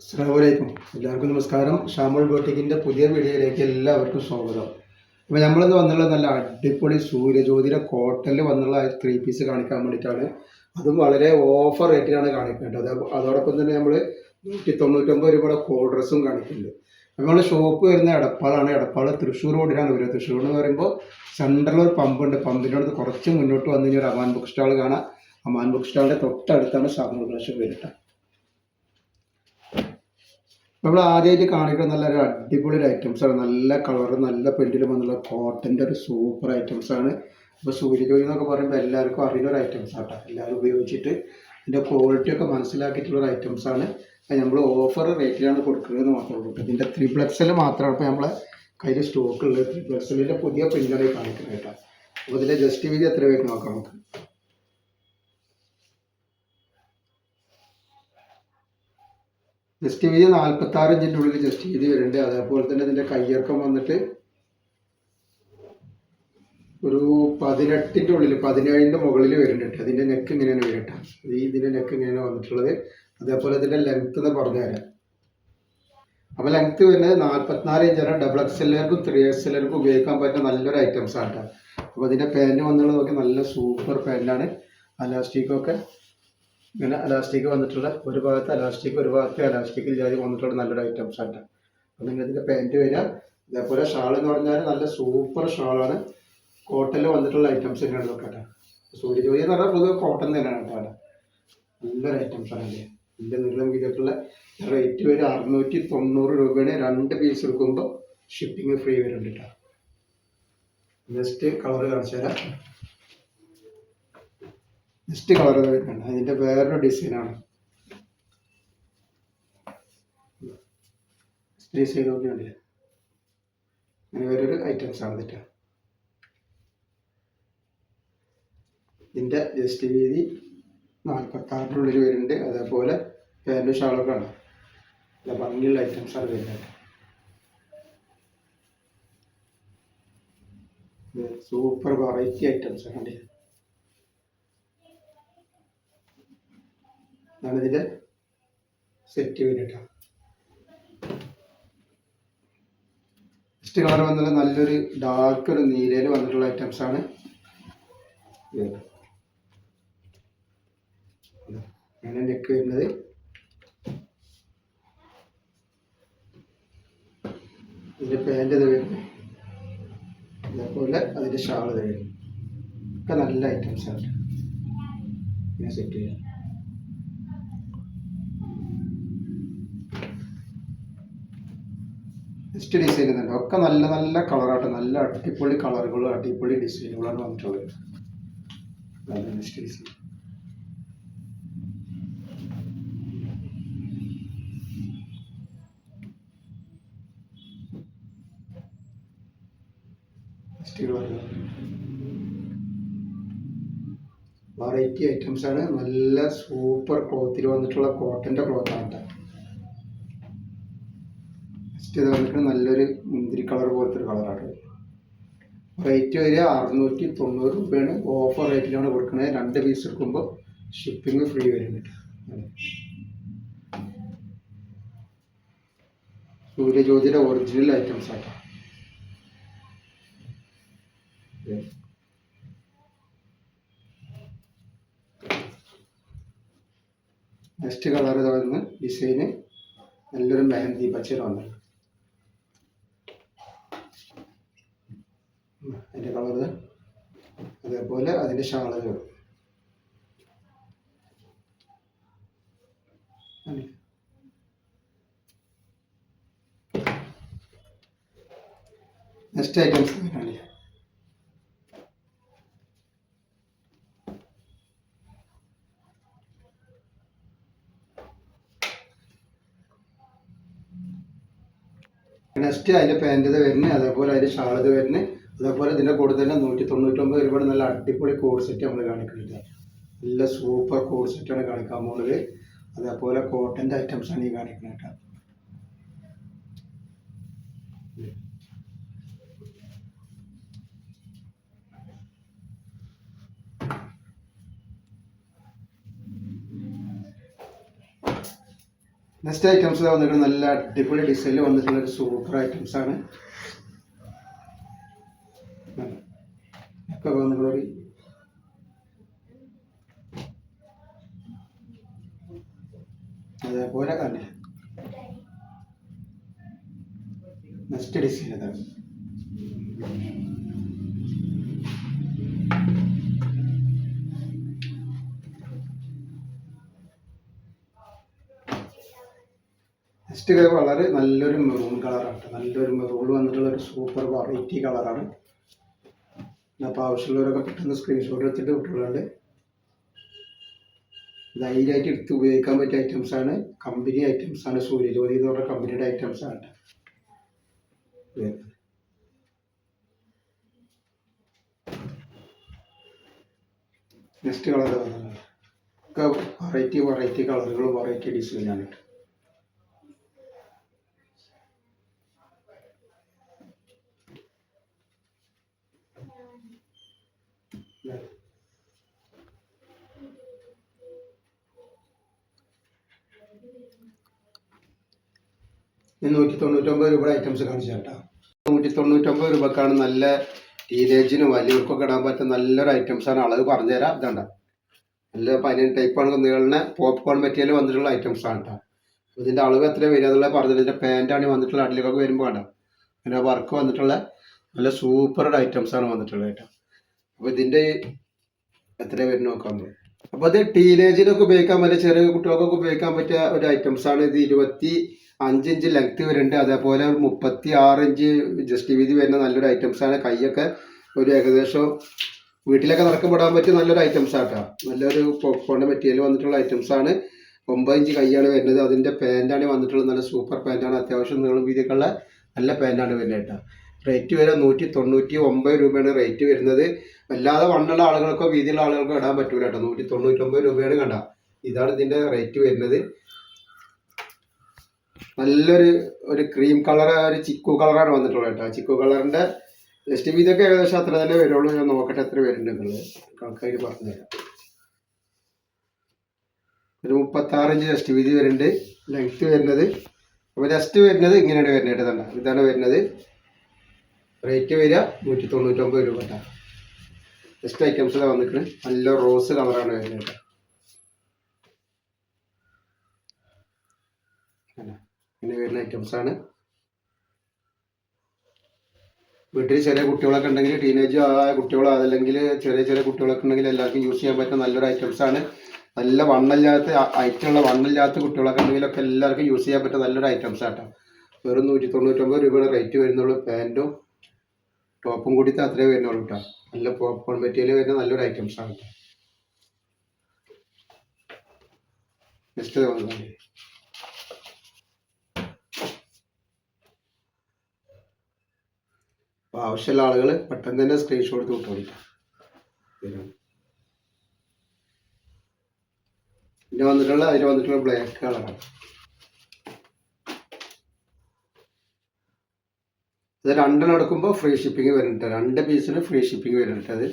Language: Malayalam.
അസ്സാമലൈക്കും എല്ലാവർക്കും നമസ്കാരം. ഷാമുൾ ബോട്ടിക്കിന്റെ പുതിയ വീഡിയോയിലേക്ക് എല്ലാവർക്കും സ്വാഗതം. അപ്പോൾ നമ്മളിന്ന് വന്നുള്ള നല്ല അടിപൊളി സൂര്യജ്യോതിയുടെ കോട്ടലിൽ വന്നുള്ള ത്രീ പീസ് കാണിക്കാൻ വേണ്ടിയിട്ടാണ്. അതും വളരെ ഓഫർ റേറ്റിലാണ് കാണിക്കേണ്ടത്. അത് അതോടൊപ്പം തന്നെ നമ്മൾ നൂറ്റി തൊണ്ണൂറ്റൊമ്പത് രൂപയുടെ കോൾ ഡ്രസ്സും കാണിക്കുന്നുണ്ട്. നമ്മൾ ഷോപ്പ് വരുന്ന എടപ്പാളാണ്. എടപ്പാൾ തൃശ്ശൂർ റോഡിലാണ് വരുന്നത് തൃശ്ശൂർ എന്ന് പറയുമ്പോൾ സെൻട്രൽ ഒരു പമ്പുണ്ട് പമ്പിന്റെ അടുത്ത് കുറച്ച് മുന്നോട്ട് വന്നു കഴിഞ്ഞാൽ ഒരു അമാൻ ബുക്ക് സ്റ്റാൾ കാണാം. അമാൻ ബുക്ക് സ്റ്റാളിന്റെ തൊട്ടടുത്താണ് ഷാമുൾ കളക്ഷൻ വരുന്നത്. നമ്മൾ ആദ്യമായിട്ട് കാണിക്കുന്ന നല്ല ഒരു അടിപൊളി ഐറ്റംസ് ആണ്. നല്ല കളർ നല്ല പെൻഡിൽ വന്നുള്ള കോട്ടന്റെ ഒരു സൂപ്പർ ഐറ്റംസ് ആണ്. ഇപ്പോൾ സൂര്യജോലി എന്നൊക്കെ പറയുമ്പോൾ എല്ലാവർക്കും അറിയുന്ന ഒരു ഐറ്റംസ് ആട്ടോ. എല്ലാവരും ഉപയോഗിച്ചിട്ട് ഇതിന്റെ ക്വാളിറ്റി ഒക്കെ മനസ്സിലാക്കിയിട്ടുള്ള ഒരു ആണ്. നമ്മൾ ഓഫർ റേറ്റിലാണ് കൊടുക്കുന്നത് മാത്രമേ ഉള്ളൂ. ഇതിന്റെ ത്രിപ്ലക്സിൽ മാത്രമാണ് ഇപ്പോൾ നമ്മളെ കയ്യിൽ സ്റ്റോക്ക് ഉള്ളത്. ത്രിപ്ലക്സിലെ പുതിയ പ്രിന്റാണ് കാണിക്കുന്നത് കേട്ടോ. അപ്പോൾ ഇതിന്റെ ജസ്റ്റ് വീതി എത്ര വരും നോക്കാം നമുക്ക്. ജസ്റ്റ് വീതി നാൽപ്പത്തി ആറ് ഇഞ്ചിന്റെ ഉള്ളിൽ ജസ്റ്റ് വീതി വരുന്നുണ്ട് അതേപോലെ തന്നെ ഇതിന്റെ കയ്യിറക്കം വന്നിട്ട് ഒരു പതിനെട്ടിന്റെ ഉള്ളിൽ പതിനേഴിന്റെ മുകളിൽ വരുന്നുണ്ട് അതിന്റെ നെക്ക് ഇങ്ങനെയാണ് വരട്ടെ ഈ ഇതിന്റെ നെക്ക് ഇങ്ങനെയാണ് വന്നിട്ടുള്ളത്. അതേപോലെ ഇതിന്റെ ലെങ്ത് എന്ന് പറഞ്ഞു തരാം. അപ്പോൾ ലെങ്ത് വരുന്നത് നാൽപ്പത്തിനാല് ഇഞ്ചാണ് ഡബിൾ എക്സ് എല്ലാവർക്കും ത്രീ എക്സ് എല്ലാവർക്കും ഉപയോഗിക്കാൻ പറ്റുന്ന നല്ലൊരു ഐറ്റംസ് ആണ് അപ്പോൾ ഇതിന്റെ പാന്റ് വന്നുള്ളത് നോക്കി നല്ല സൂപ്പർ പാന്റാണ് അലാസ്റ്റിക്കൊക്കെ ഇങ്ങനെ അലാസ്റ്റിക് വന്നിട്ടുള്ള ഒരു ഭാഗത്ത് അലാസ്റ്റിക് ഒരു ഭാഗത്ത് അലാസ്റ്റിക്കിൽ ജാതി വന്നിട്ടുള്ള നല്ലൊരു ഐറ്റംസ് ആണ് അപ്പം നിങ്ങൾ ഇതിന്റെ പാന്റ് വരിക. ഇതേപോലെ ഷാൾ എന്ന് പറഞ്ഞാൽ നല്ല സൂപ്പർ ഷാളാണ് കോട്ടനിൽ വന്നിട്ടുള്ള ഐറ്റംസ് തന്നെയാണ് നോക്കട്ടെ സൂര്യജോലി എന്ന് പറഞ്ഞാൽ പൊതുവെ കോട്ടൺ തന്നെയാണ് കേട്ടോ അവിടെ. നല്ലൊരു ഐറ്റംസ് ആണ് അല്ലേ ഇതിന്റെ നീളം വീതിയിട്ടുള്ള റേറ്റ് വരെ അറുന്നൂറ്റി തൊണ്ണൂറ് രൂപയാണ് രണ്ട് പീസ് എടുക്കുമ്പോൾ ഷിപ്പിംഗ് ഫ്രീ വരുന്നുണ്ട് കേട്ടോ ജസ്റ്റ് കളർ കാണിച്ചു തരാം നെക്സ്റ്റ് കളർ വരുന്നുണ്ട്. അതിന്റെ വേറൊരു ഡിസൈനാണ് ഡിസൈൻ നോക്കിയുണ്ട് അങ്ങനെ വേറൊരു ഐറ്റംസ് ആണ് ഇതിന്റെ. ഇതിന്റെ ജസ്റ്റ് വീതി നാൽപ്പത്താറിനുള്ളിൽ വരുന്നുണ്ട്. അതേപോലെ പാന്റും ഷാളൊക്കെ ആണ് നല്ല ഭംഗിയുള്ള ഐറ്റംസ് ആണ് വരുന്നത്. സൂപ്പർ വെറൈറ്റി ഐറ്റംസ് ആണ് ഇതാണ് ഇതിന്റെ സെറ്റ് വേണ്ടിയിട്ടാണ് നെക്സ്റ്റ് കളർ വന്നത് നല്ലൊരു ഡാർക്ക് ഒരു നീലയിൽ വന്നിട്ടുള്ള ഐറ്റംസ് ആണ്. അങ്ങനെ നെക്ക് വരുന്നത്. ഇതിന്റെ പാന്റ് ഇത് വരുന്നത്. അതേപോലെ അതിന്റെ ഷാൾ ഇത് വരുന്നത്. ഒക്കെ നല്ല ഐറ്റംസ് ആണ്. ഇങ്ങനെ സെറ്റ് ചെയ്യാം. നെക്സ്റ്റ് ഡിസൈൻ തന്നെ ഒക്കെ നല്ല നല്ല കളറായിട്ട് നല്ല അടിപൊളി കളറുകളും അടിപൊളി ഡിസൈനുകളാണ് വന്നിട്ടുള്ളത്. വെറൈറ്റി ഐറ്റംസ് ആണ്. നല്ല സൂപ്പർ ക്ലോത്തിൽ വന്നിട്ടുള്ള കോട്ടന്റെ ക്ലോത്ത് ആണ് നെക്സ്റ്റ് ഇത് വന്നിട്ട് നല്ലൊരു മുന്തിരി കളർ പോലത്തെ ഒരു കളറാണ്. റേറ്റ് വരിക അറുന്നൂറ്റി തൊണ്ണൂറ് രൂപയാണ്. ഓഫർ റേറ്റിലാണ് കൊടുക്കുന്നത്. രണ്ട് പീസ് എടുക്കുമ്പോൾ ഷിപ്പിംഗ് ഫ്രീ വരുന്നുണ്ട് സൂര്യജ്യോതിയുടെ ഒറിജിനൽ ഐറ്റംസ് ആട്ടോ. നെക്സ്റ്റ് കളർ ഇതായിരുന്നു ഡിസൈന് നല്ലൊരു മെഹന്തി പച്ചയിൽ വന്നത് അതിന്റെ കളർ അതേപോലെ അതിന്റെ ഷാളുകൾ. നെക്സ്റ്റ് ഐറ്റംസ് നെക്സ്റ്റ് അതിന്റെ പാന്റത് വരുന്നത് അതേപോലെ അതിന്റെ ഷാളത് വരുന്നത്. അതേപോലെ ഇതിന്റെ കൂടെ തന്നെ നൂറ്റി തൊണ്ണൂറ്റൊമ്പത് രൂപയുടെ നല്ല അടിപൊളി കോഡ് സെറ്റ് നമ്മൾ കാണിക്കുന്നുണ്ട്. നല്ല സൂപ്പർ കോഡ് സെറ്റാണ് കാണിക്കാൻ പോകുന്നത് അതേപോലെ കോട്ടന്റെ ഐറ്റംസ് ആണ് ഈ കാണിക്കുന്നത് നെക്സ്റ്റ് ഐറ്റംസ് വന്നിട്ട് നല്ല അടിപൊളി ഡിസൈനിൽ വന്നിട്ടുള്ള ഒരു സൂപ്പർ ഐറ്റംസ് ആണ്. ഒക്കെ വന്നിട്ടുള്ളൊരു അതേപോലെ തന്നെ. നെക്സ്റ്റ് ഡിസൈൻ അതാണ് നെക്സ്റ്റ് വളരെ നല്ലൊരു മെറൂൺ കളറാണ് നല്ലൊരു മെറൂൺ വന്നിട്ടുള്ള ഒരു സൂപ്പർ വെറൈറ്റി കളറാണ് അപ്പോൾ ആവശ്യമുള്ളവരൊക്കെ പെട്ടെന്ന് സ്ക്രീൻഷോട്ട് എടുത്തിട്ട് വിട്ടുകളുണ്ട് ധൈര്യമായിട്ട് എടുത്ത് ഉപയോഗിക്കാൻ പറ്റിയ ഐറ്റംസ് ആണ്. കമ്പനി ഐറ്റംസ് ആണ്. സൂര്യജ്യോതി എന്ന് പറഞ്ഞ കമ്പനിയുടെ ഐറ്റംസ് ആണ് നെക്സ്റ്റ് കളർ വെറൈറ്റി വെറൈറ്റി കളറുകളും വെറൈറ്റി ഡിസൈനാണ് ഞാൻ നൂറ്റി തൊണ്ണൂറ്റൊമ്പത് രൂപയുടെ ഐറ്റംസ് കാണിച്ചു കേട്ടോ. നൂറ്റി തൊണ്ണൂറ്റൊമ്പത് രൂപക്കാണ് നല്ല ടീനേജിന് വലിയവർക്കൊക്കെ ഇടാൻ പറ്റുന്ന നല്ലൊരു ഐറ്റംസ് ആണ്. അളവ് പറഞ്ഞുതരാം ഇതണ്ട നല്ല പനിയൻ ടൈപ്പാണ് കുന്നുകളിനെ പോപ്കോൺ മെറ്റീരിയൽ വന്നിട്ടുള്ള ഐറ്റംസ് ആണ് കേട്ടോ. ഇതിന്റെ അളവ് എത്ര വരിക എന്നുള്ള പറഞ്ഞത് ഇതിന്റെ പാന്റാണ് വന്നിട്ടുള്ള അടിയിലൊക്കെ വരുമ്പോൾ വേണ്ട അതിന്റെ വർക്ക് വന്നിട്ടുള്ള നല്ല സൂപ്പർ ഐറ്റംസ് ആണ് വന്നിട്ടുള്ളത് കേട്ടോ. അപ്പോൾ ഇതിന്റെ എത്ര നോക്കാൻ പറ്റും അപ്പോൾ അത് ടീനേജിനൊക്കെ ഉപയോഗിക്കാൻ പറ്റിയ ചെറിയ കുട്ടികൾക്കൊക്കെ ഉപയോഗിക്കാൻ പറ്റിയ ഒരു ഐറ്റംസ് ആണ് ഇത്. ഇരുപത്തി അഞ്ച് ഇഞ്ച് ലെങ്ത് വരുന്നുണ്ട്. അതേപോലെ മുപ്പത്തി ആറ് ഇഞ്ച് ജസ്റ്റ് വീതി വരുന്ന നല്ലൊരു ഐറ്റംസ് ആണ്. കൈയൊക്കെ ഒരു ഏകദേശം വീട്ടിലൊക്കെ നടക്കപ്പെടാൻ പറ്റിയ നല്ലൊരു ഐറ്റംസ് ആട്ടോ നല്ലൊരു പോപ്കോണിന്റെ മെറ്റീരിയൽ വന്നിട്ടുള്ള ഐറ്റംസ് ആണ്. ഒമ്പത് ഇഞ്ച് കൈയാണ് വരുന്നത്. അതിന്റെ പാന്റാണ് വന്നിട്ടുള്ളത്. നല്ല സൂപ്പർ പാന്റാണ് അത്യാവശ്യം നീളം വീതിക്കുള്ള നല്ല പാന്റാണ് വരുന്നത് കേട്ടോ റേറ്റ് വരെ നൂറ്റി തൊണ്ണൂറ്റി ഒമ്പത് രൂപയാണ് റേറ്റ് വരുന്നത്. അല്ലാതെ വണ്ണുള്ള ആളുകൾക്കോ വീതിയുള്ള ആളുകൾക്കോ ഇടാൻ പറ്റൂല കേട്ടോ. നൂറ്റി തൊണ്ണൂറ്റൊമ്പത് രൂപയാണ് കണ്ട. ഇതാണ് ഇതിന്റെ റേറ്റ് വരുന്നത്. നല്ലൊരു ഒരു ക്രീം കളർ ഒരു ചിക്കു കളറാണ് വന്നിട്ടുള്ളത് കേട്ടോ. ചിക്കു കളറിന്റെ ജസ്റ്റ് വീതൊക്കെ ഏകദേശം അത്ര തന്നെ വരുള്ളൂ. ഞാൻ നോക്കട്ടെ എത്ര വരുന്നുണ്ടെന്നുള്ളത്. കണക്കായിട്ട് പറഞ്ഞു തരാം. ഒരു മുപ്പത്താറ് ഇഞ്ച് ജസ്റ്റ് വീതി വരുന്നുണ്ട്. ലെങ്ത് വരുന്നത്. അപ്പോൾ ജസ്റ്റ് വരുന്നത് ഇങ്ങനെയാണ് വരുന്നത്. ഇതാണ് വരുന്നത്. റേറ്റ് വരിക നൂറ്റി തൊണ്ണൂറ്റൊമ്പത് രൂപ കേട്ടോ. ബെസ്റ്റ് ഐറ്റംസ് വന്നിട്ട് നല്ല റോസ് കളറാണ് വരുന്നത് കേട്ടോ. ഇങ്ങനെ വരുന്ന ഐറ്റംസ് ആണ്. വീട്ടിൽ ചെറിയ കുട്ടികളൊക്കെ ഉണ്ടെങ്കിൽ ടീനേജ് ആയ കുട്ടികളോ അതല്ലെങ്കിൽ ചെറിയ ചെറിയ കുട്ടികളൊക്കെ ഉണ്ടെങ്കിൽ എല്ലാവർക്കും യൂസ് ചെയ്യാൻ പറ്റുന്ന നല്ലൊരു ഐറ്റംസ് ആണ്. നല്ല വണ്ണില്ലാത്ത ഐറ്റമുള്ള വണ്ണില്ലാത്ത കുട്ടികളൊക്കെ ഉണ്ടെങ്കിലൊക്കെ എല്ലാവർക്കും യൂസ് ചെയ്യാൻ പറ്റുന്ന നല്ലൊരു ഐറ്റംസ് ആട്ടോ വെറും നൂറ്റി തൊണ്ണൂറ്റൊമ്പത് രൂപയുടെ റേറ്റ് വരുന്നുള്ളൂ പാന്റും ടോപ്പും കൂടി അത്രേ വരുന്നുള്ളൂ കേട്ടോ നല്ല പോപ്കോൺ മെറ്റീരിയൽ വരുന്ന നല്ലൊരു ഐറ്റംസ് ആണ് കേട്ടോ നെക്സ്റ്റ് ആവശ്യമുള്ള ആളുകൾ പെട്ടെന്ന് തന്നെ സ്ക്രീൻഷോട്ട് എടുത്ത് വിട്ടോളിക്കാം പിന്നെ വന്നിട്ടുള്ള അതിൽ വന്നിട്ടുള്ള ബ്ലാക്ക് കളറാണ് ഇത് രണ്ടെണ്ണം എടുക്കുമ്പോൾ ഫ്രീ ഷിപ്പിംഗ് വരുന്നുണ്ട്. രണ്ട് പീസിന് ഫ്രീ ഷിപ്പിംഗ് വരുന്നുണ്ട് അത്.